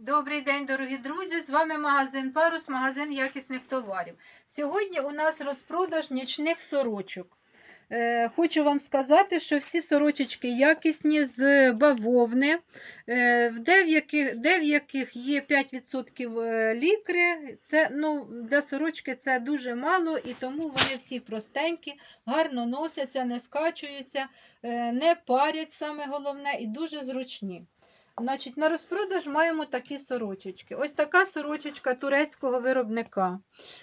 Добрий день, дорогі друзі! З вами магазин Парус, магазин якісних товарів. Сьогодні у нас розпродаж нічних сорочок. Е, Хочу вам сказати, що всі сорочечки якісні з бавовни, де в яких, де є 5% е, лікри. Це, ну, для сорочки це дуже мало, і тому вони всі простенькі, гарно носяться, не скачуються, е, не парять саме головне і дуже зручні. Значить, на розпродаж маємо такі сорочечки. Ось така сорочечка турецького виробника.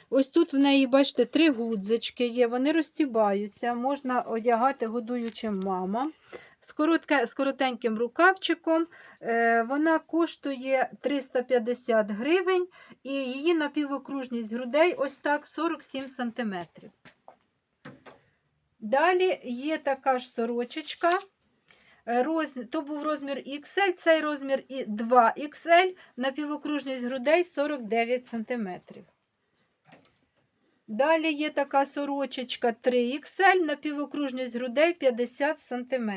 Ось тут в неї, бачите, три гудзички є, вони розтібаються, можна одягати годуючим мамам. З, коротке, з коротеньким рукавчиком. Е, вона коштує 350 гривень і її напівокружність грудей ось так 47 см. Далі є така ж сорочечка. Е, Роз... То був розмір XL, цей розмір і 2XL, напівокружність грудей 49 см. Далі є така сорочечка 3XL, напівокружність грудей 50 см.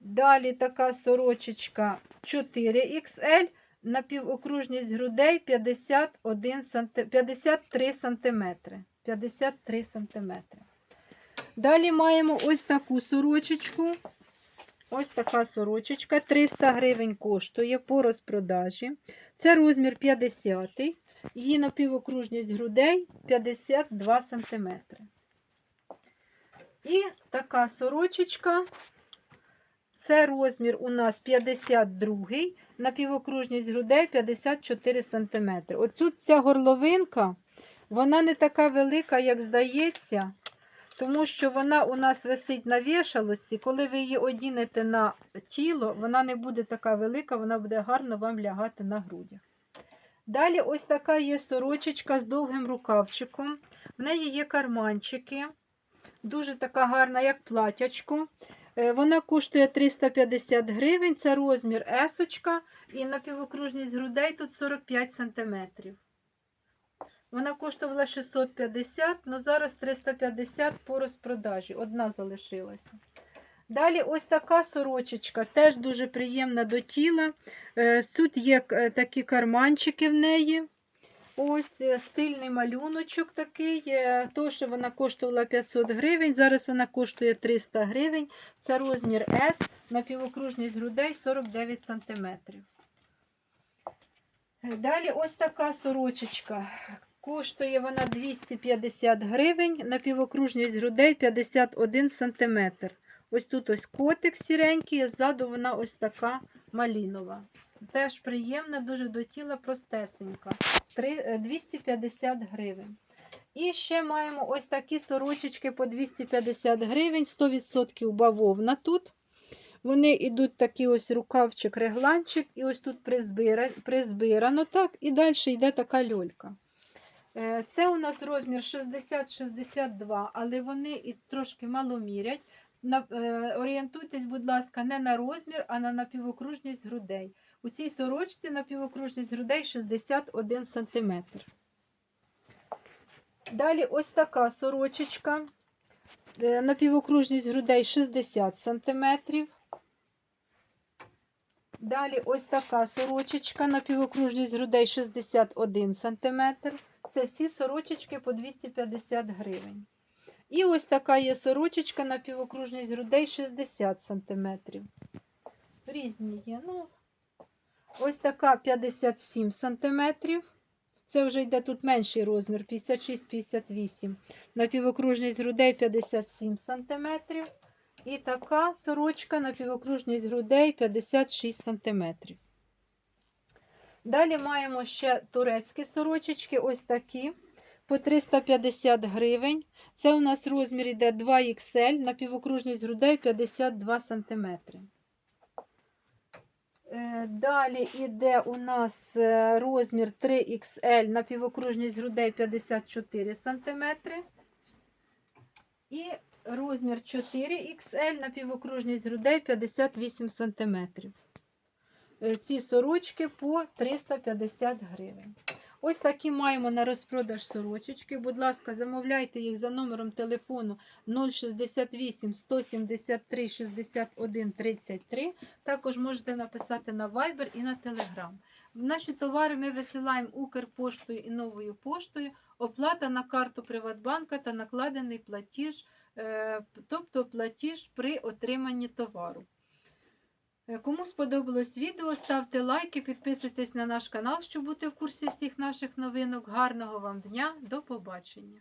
Далі така сорочечка 4XL, напівокружність грудей 51 см, 53 см. 53 см. Далі маємо ось таку сорочечку. Ось така сорочечка. 300 гривень коштує по розпродажі. Це розмір 50. Її напівокружність грудей 52 см. І така сорочечка. Це розмір у нас 52, напівокружність грудей 54 см. Оцю ця горловинка, вона не така велика, як здається. Тому що вона у нас висить на вішалоці. Коли ви її одінете на тіло, вона не буде така велика, вона буде гарно вам лягати на грудях. Далі ось така є сорочечка з довгим рукавчиком. В неї є карманчики. Дуже така гарна, як платячко. Е, Вона коштує 350 гривень, це розмір есочка, і напівокружність грудей тут 45 см. Вона коштувала 650, але зараз 350 по розпродажі. Одна залишилася. Далі ось така сорочечка, теж дуже приємна до тіла. Е, Тут є е, такі карманчики в неї. Ось е, стильний малюночок такий. То, що вона коштувала 500 гривень, зараз вона коштує 300 гривень. Це розмір S, напівокружність грудей 49 см. Далі ось така сорочечка. Коштує вона 250 гривень, напівокружність грудей 51 см. Ось тут ось котик сіренький, ззаду вона ось така малінова. Теж приємна, дуже до тіла, простесенька. Е, 250 гривень. І ще маємо ось такі сорочечки по 250 гривень, 100% бавовна тут. Вони йдуть такий ось рукавчик, регланчик, і ось тут призбирано так, і далі йде така льолька. Е, Це у нас розмір 60-62, але вони і трошки мало мірять. Е, орієнтуйтесь, будь ласка, не на розмір, а на напівокружність грудей. У цій сорочці напівокружність грудей 61 см. Далі ось така сорочечка. Е, Напівокружність грудей 60 см. Далі ось така сорочечка, напівокружність грудей 61 см. Це всі сорочечки по 250 гривень. І ось така є сорочечка на півокружність грудей 60 см. Різні є. Ну, ось така 57 см. Це вже йде тут менший розмір 56-58. На півокружність грудей 57 см. І така сорочка на півокружність грудей 56 см. Далі маємо ще турецькі сорочечки, ось такі по 350 гривень. Це у нас розмір йде 2XL, на півокружність грудей 52 см. Е, Далі йде у нас е, розмір 3XL на півокружність грудей 54 см. І розмір 4XL на півокружність грудей 58 см. Е, Ці сорочки по 350 гривень. Ось такі маємо на розпродаж сорочечки. Будь ласка, замовляйте їх за номером телефону 068 173 61 33. Також можете написати на Viber і на Telegram. Наші товари ми висилаємо Укрпоштою і новою поштою. Оплата на карту Приватбанка та накладений платіж, тобто платіж при отриманні товару. Е, Кому сподобалось відео, ставте лайки, підписуйтесь на наш канал, щоб бути в курсі всіх наших новинок. Гарного вам дня, до побачення!